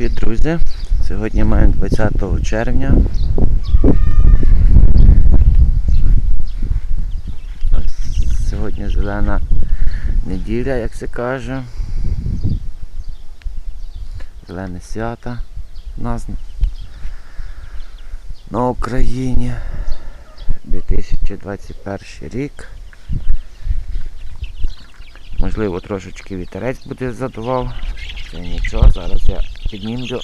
Привіт, друзі! Сьогодні маємо 20 червня. Ось Сьогодні зелена неділя, як се каже. Зелене свято у нас на Україні. 2021 рік. Можливо, трошечки вітерець буде задував. Це нічого, зараз я піднімлю.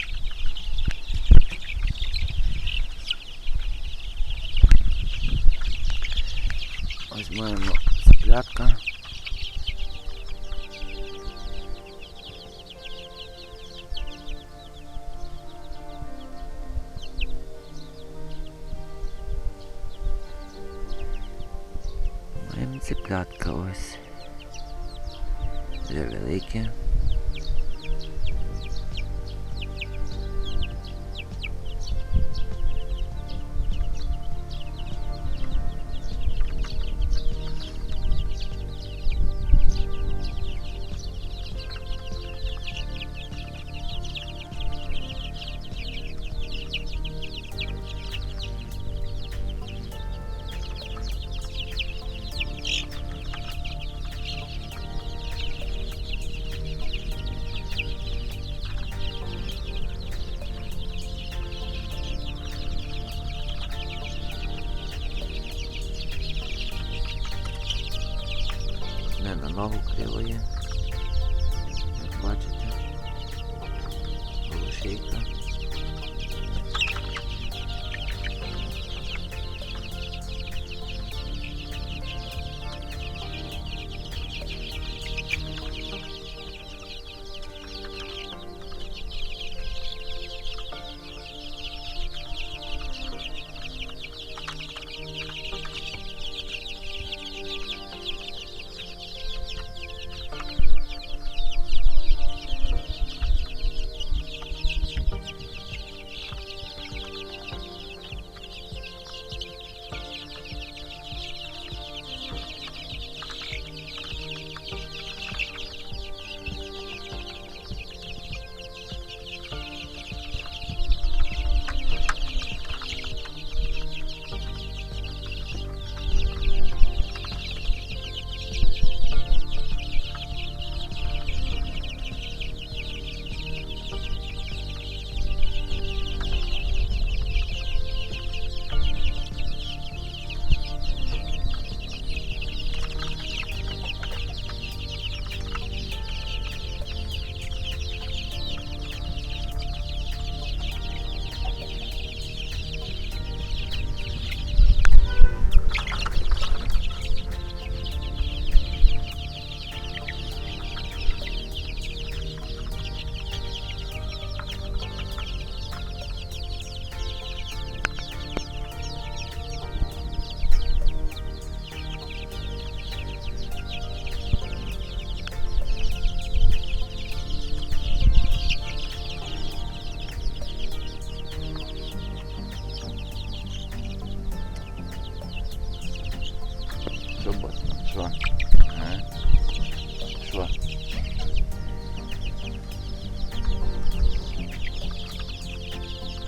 Ось маємо цеплятка.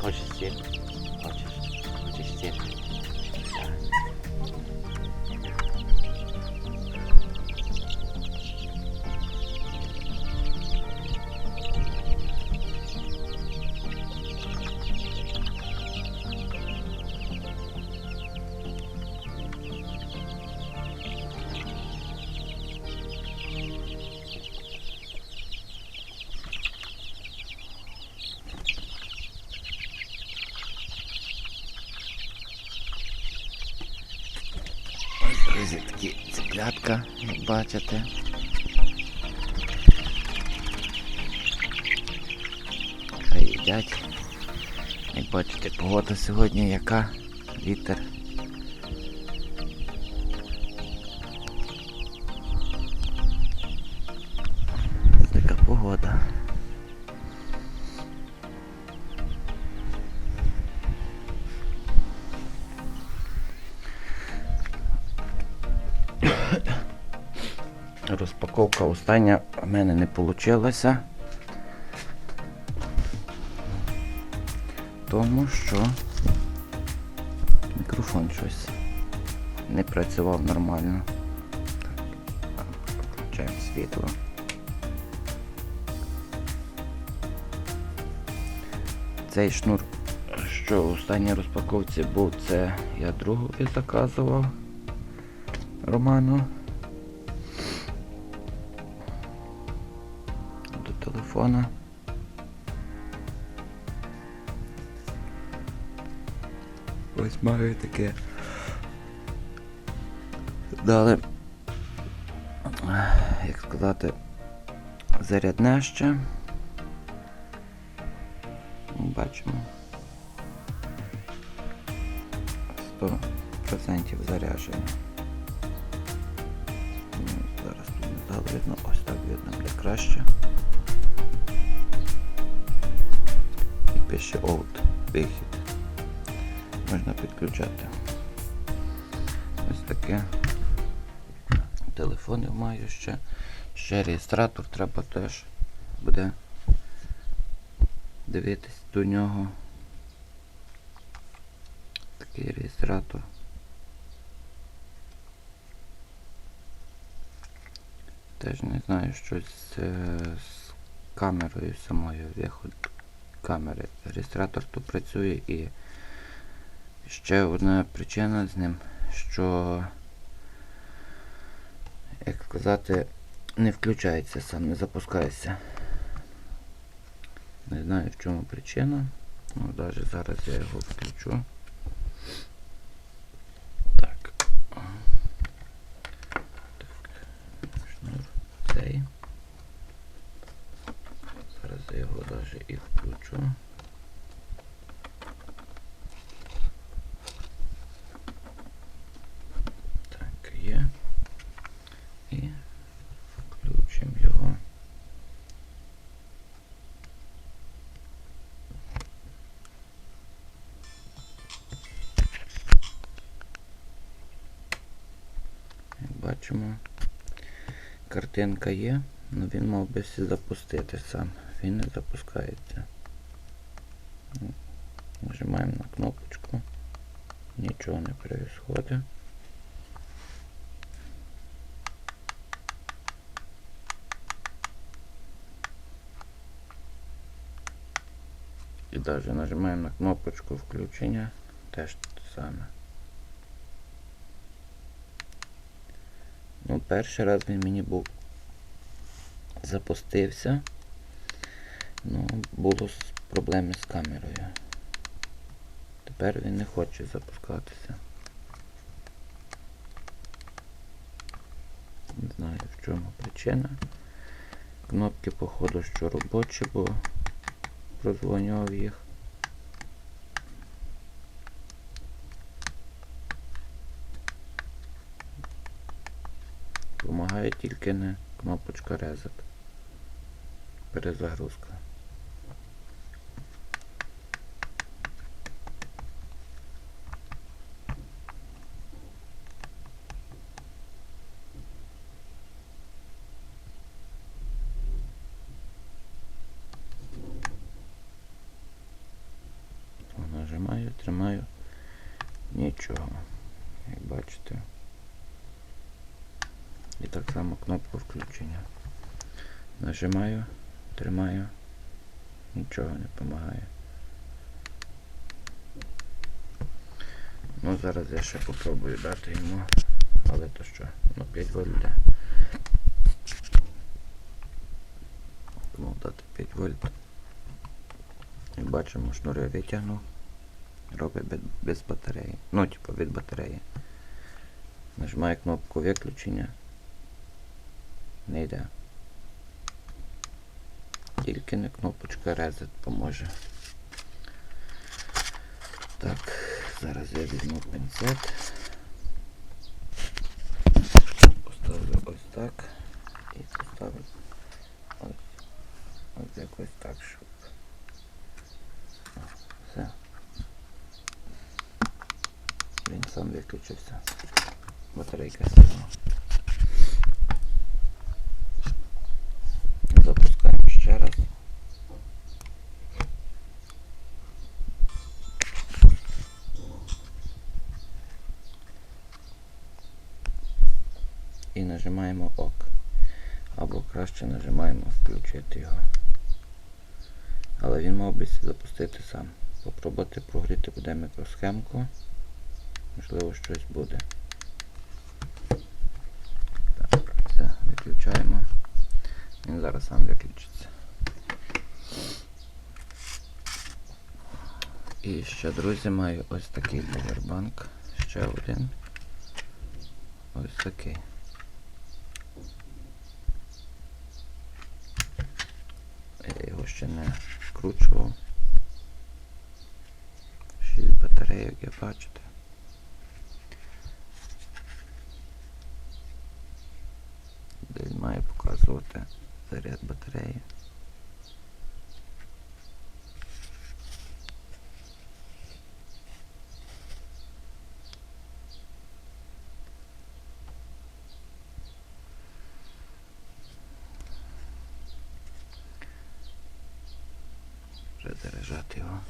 hoşçakalın. Такі цеплятка, як бачите. Хай їдять. Як бачите, погода сьогодні яка, вітер. Така погода. Розпаковка остання в мене не вийшла. тому, що мікрофон щось не працював нормально. Так, включаємо світло. Цей шнур, що у останній розпаковці був, це я другові заказував Роману. Телефона. Ось маю таке. Дали, як сказати, зарядне ще. Бачимо. 100% зарядження. Ну, Зараз тут не так видно, ось так видно буде краще. Пише out, вихід. Можна підключати. Ось таке. Телефонів маю ще. Ще реєстратор треба теж буде дивитись до нього. Такий реєстратор. Теж не знаю, щось е, з камерою самою виход камери. Реєстратор тут працює і ще одна причина з ним, що, як сказати, не включається сам, не запускається. Не знаю в чому причина. Ну, навіть зараз я його включу. Так. Так. Шнур цей. Зараз навіть і включу. Так, є. І включимо його. Як бачимо, картинка є, але він мав би запустити сам. Він не запускається. Ну, Нажимаємо на кнопочку. Нічого не происходит. І навіть нажимаємо на кнопочку включення. Теж те саме. Ну, перший раз він мені був запустився. Ну, було проблеми з камерою. Тепер він не хоче запускатися. Не знаю в чому причина. Кнопки, походу, що робочі, бо прозвонював їх. Помагає тільки не кнопочка Reset. Перезагрузка. Нажимаю, тримаю. Нічого. Як бачите. І так само кнопку включення. Нажимаю, тримаю. Нічого не допомагає. Ну зараз я ще попробую дати йому. Але то що? Ну 5 вольт йде. Тому дати 5 вольт. І бачимо, шнури витягнув. Робить без, батареї. Ну, типу від батареї. Нажимаю кнопку виключення. Не йде. Тільки не кнопочка Reset поможе. Так, зараз я візьму пінцет. Поставлю ось так. І виключився. Батарейка сильно. Запускаємо ще раз. І нажимаємо ОК. Або краще нажимаємо включити його. Але він мав би запустити сам. Попробувати прогріти буде мікросхемку. Можливо щось буде. Так, все, виключаємо. Він зараз сам виключиться. І ще, друзі, маю ось такий повербанк. Ще один. Ось такий. Я його ще не вкручував. Шість батарейок, як бачите. Показувати заряд батареї. Вже заряджати його.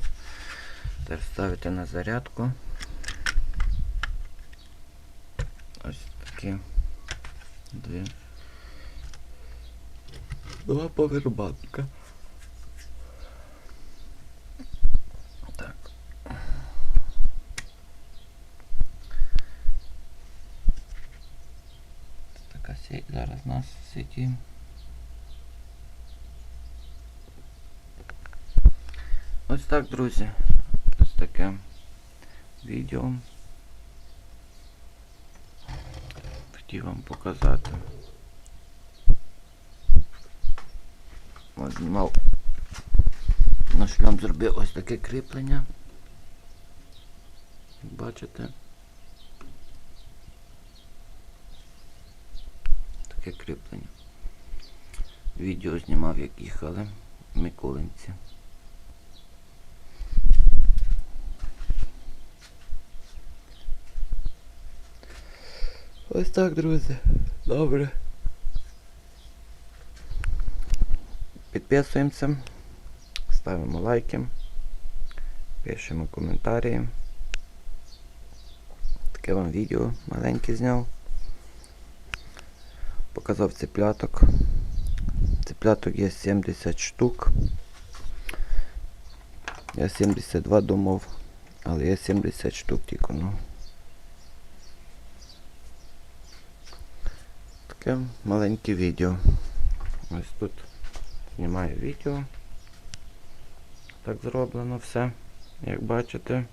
Тепер на зарядку. Ось такі дві. Два повербанка. Так. Така сеть зараз нас в сеті. Ось так, друзі. Ось таке відео. Хотів вам показати. Знімав. На шлям зробив ось таке кріплення. Бачите? Таке кріплення. Відео знімав, як їхали Миколинці. Ось так, друзі. Добре. Підписуємося, ставимо лайки, пишемо коментарі. Таке вам відео маленьке зняв. Показав цепляток. Цепляток є 70 штук. Я 72 думав, але є 70 штук тільки, ну. Таке маленьке відео. Ось тут знімаю відео. Так зроблено все, як бачите.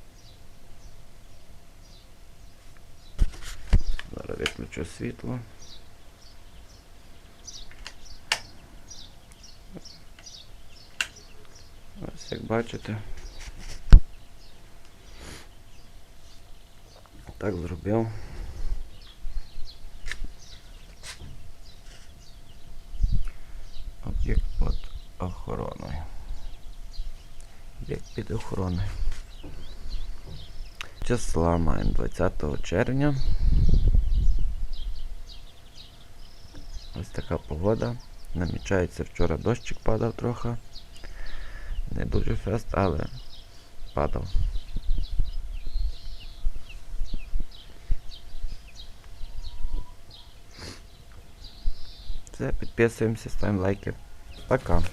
Зараз виключу світло. Ось як бачите. Так зробив. Під. Числа маємо 20 червня. Ось така погода. Намічається вчора дощик падав трохи. Не дуже фест, але падав. Все, підписуємося, ставимо лайки. Пока.